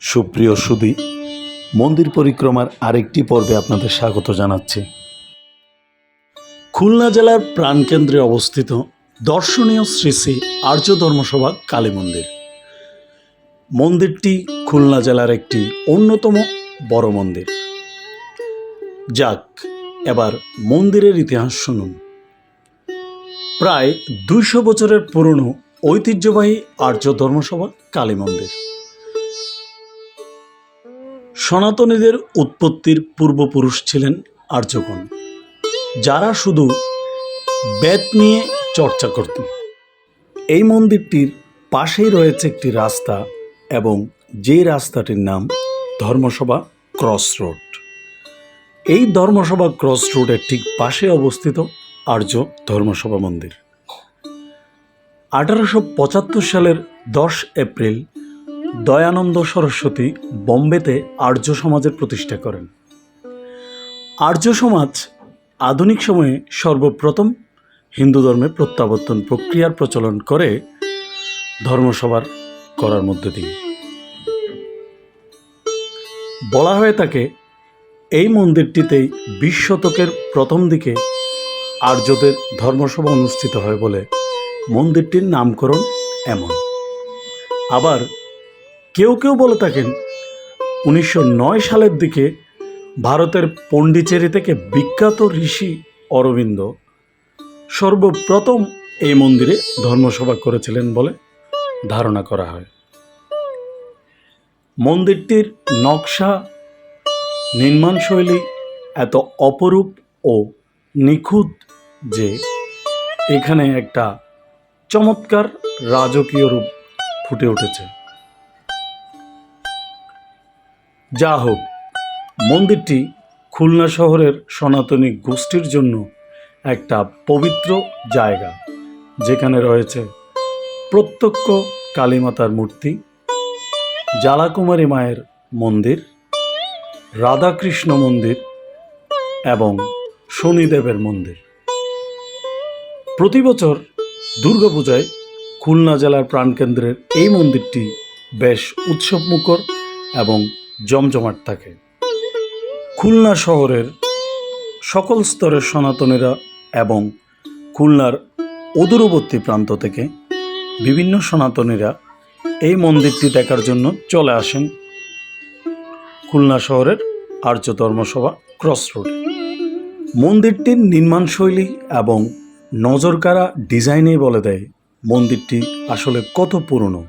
সুপ্রিয় সুদী মন্দির পরিক্রমার আরেকটি পর্বে আপনাদের স্বাগত জানাচ্ছি। খুলনা জেলার প্রাণকেন্দ্রে অবস্থিত দর্শনীয় শ্রী শ্রী আর্য ধর্মসভা কালী মন্দির। মন্দিরটি খুলনা জেলার একটি অন্যতম বড় মন্দির। যাক, এবার মন্দিরের ইতিহাস শুনুন। প্রায় দুইশো বছরের পুরনো ঐতিহ্যবাহী আর্য ধর্মসভা কালী মন্দির। সনাতনীদের উৎপত্তির পূর্বপুরুষ ছিলেন আর্যগণ, যারা শুধু বেদ নিয়ে চর্চা করতেন। এই মন্দিরটির পাশেই রয়েছে একটি রাস্তা এবং যে রাস্তাটির নাম ধর্মসভা ক্রস রোড। এই ধর্মসভা ক্রস রোডের ঠিক পাশে অবস্থিত আর্য ধর্মসভা মন্দির। আঠারোশো পঁচাত্তর সালের দশ এপ্রিল দয়ানন্দ সরস্বতী বোম্বেতে আর্য সমাজের প্রতিষ্ঠা করেন। আর্য সমাজ আধুনিক সময়ে সর্বপ্রথম হিন্দু ধর্মে প্রত্যাবর্তন প্রক্রিয়ার প্রচলন করে ধর্মসভার করার মধ্যে দিয়ে। বলা হয়ে থাকে এই মন্দিরটিতেই বিশ শতকের প্রথম দিকে আর্যদের ধর্মসভা অনুষ্ঠিত হয় বলে মন্দিরটির নামকরণ এমন। আবার কেউ কেউ বলে থাকেন, উনিশশো নয় সালের দিকে ভারতের পণ্ডিচেরি থেকে বিখ্যাত ঋষি অরবিন্দ সর্বপ্রথম এই মন্দিরে ধর্মসভা করেছিলেন বলে ধারণা করা হয়। মন্দিরটির নকশা নির্মাণশৈলী এত অপরূপ ও নিখুঁত যে এখানে একটা চমৎকার রাজকীয় রূপ ফুটে উঠেছে। যা হোক, মন্দিরটি খুলনা শহরের সনাতনী গোষ্ঠীর জন্য একটা পবিত্র জায়গা, যেখানে রয়েছে প্রত্যক্ষ কালীমাতার মূর্তি, জ্বালাকুমারী মায়ের মন্দির, রাধাকৃষ্ণ মন্দির এবং শনিদেবের মন্দির। প্রতি বছর দুর্গাপূজায় খুলনা জেলার প্রাণকেন্দ্রের এই মন্দিরটি বেশ উৎসবমুখর এবং জমজমাট থাকে। খুলনা শহরের সকল স্তরের সনাতনীরা এবং খুলনার অদূরবর্তী প্রান্ত থেকে বিভিন্ন সনাতনীরা এই মন্দিরটি দেখার জন্য চলে আসেন খুলনা শহরের আর্য ধর্মসভা ক্রস রোডে মন্দিরটির নির্মাণশৈলী এবং নজরকাড়া ডিজাইনেই বলে দেয় মন্দিরটি আসলে কত পুরনো।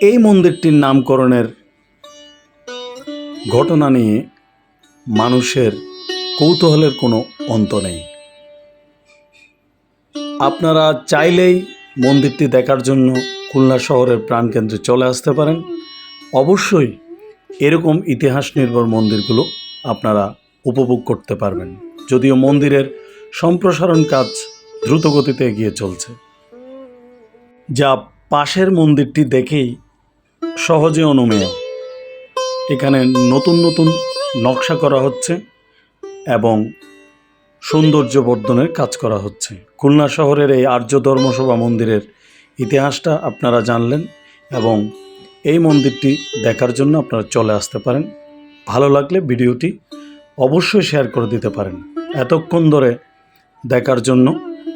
এই মন্দিরটির নামকরণের ঘটনা নিয়ে মানুষের কৌতূহলের কোনো অন্ত নেই। আপনারা চাইলেই মন্দিরটি দেখার জন্য খুলনা শহরের প্রাণকেন্দ্রে চলে আসতে পারেন। অবশ্যই এরকম ইতিহাস নির্ভর মন্দিরগুলো আপনারা উপভোগ করতে পারবেন, যদিও মন্দিরের সম্প্রসারণ কাজ দ্রুতগতিতে এগিয়ে চলছে। যা পাশের মন্দিরটি দেখেই সহজে অনুমেয়। এখানে নতুন নতুন নকশা করা হচ্ছে এবং সৌন্দর্য বর্ধনের কাজ করা হচ্ছে। খুলনা শহরের এই আর্য ধর্মসভা মন্দিরের ইতিহাসটা আপনারা জানলেন এবং এই মন্দিরটি দেখার জন্য আপনারা চলে আসতে পারেন। ভালো লাগলে ভিডিওটি অবশ্যই শেয়ার করে দিতে পারেন। এতক্ষণ ধরে দেখার জন্য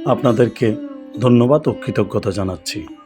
আপনাদেরকে ধন্যবাদ ও কৃতজ্ঞতা জানাচ্ছি।